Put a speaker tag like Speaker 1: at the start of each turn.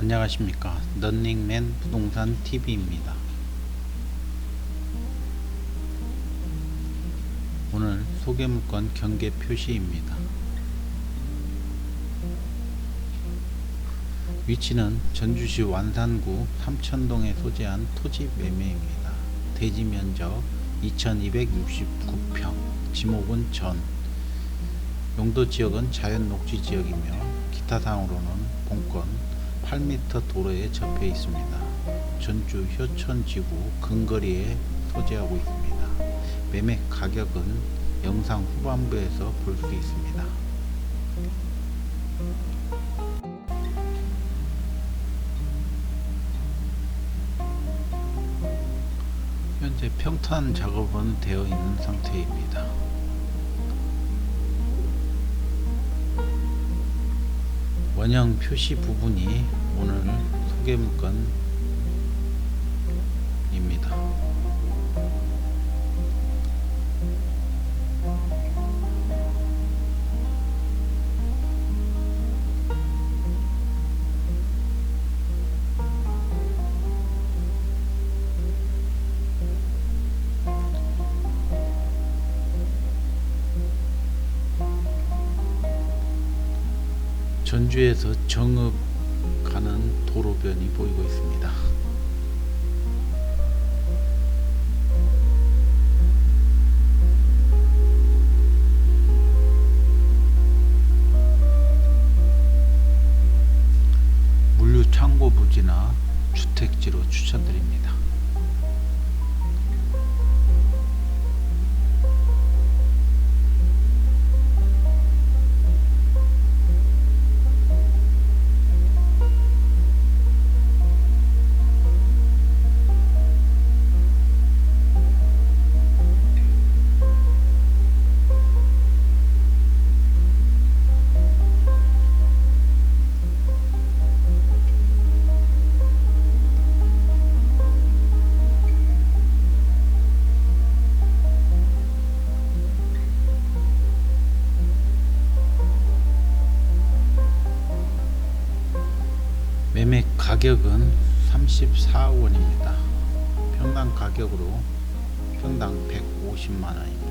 Speaker 1: 안녕하십니까. 런닝맨 부동산 TV입니다. 오늘 소개물건 경계 표시입니다. 위치는 전주시 완산구 삼천동에 소재한 토지 매매입니다. 대지 면적 2269평 지목은 전. 용도 지역은 자연 녹지 지역이며 기타 사항으로는 본건 8m 도로에 접해 있습니다. 전주 효천지구 근거리에 소재하고 있습니다. 매매 가격은 영상 후반부에서 볼 수 있습니다. 현재 평탄 작업은 되어 있는 상태입니다. 원형 표시 부분이 오늘 소개물건입니다. 전주에서 정읍 가는 도로변이 보이고 있습니다. 물류 창고 부지나 주택지로 추천드립니다. 가격은 34원입니다. 평당 가격으로 평당 150만 원입니다.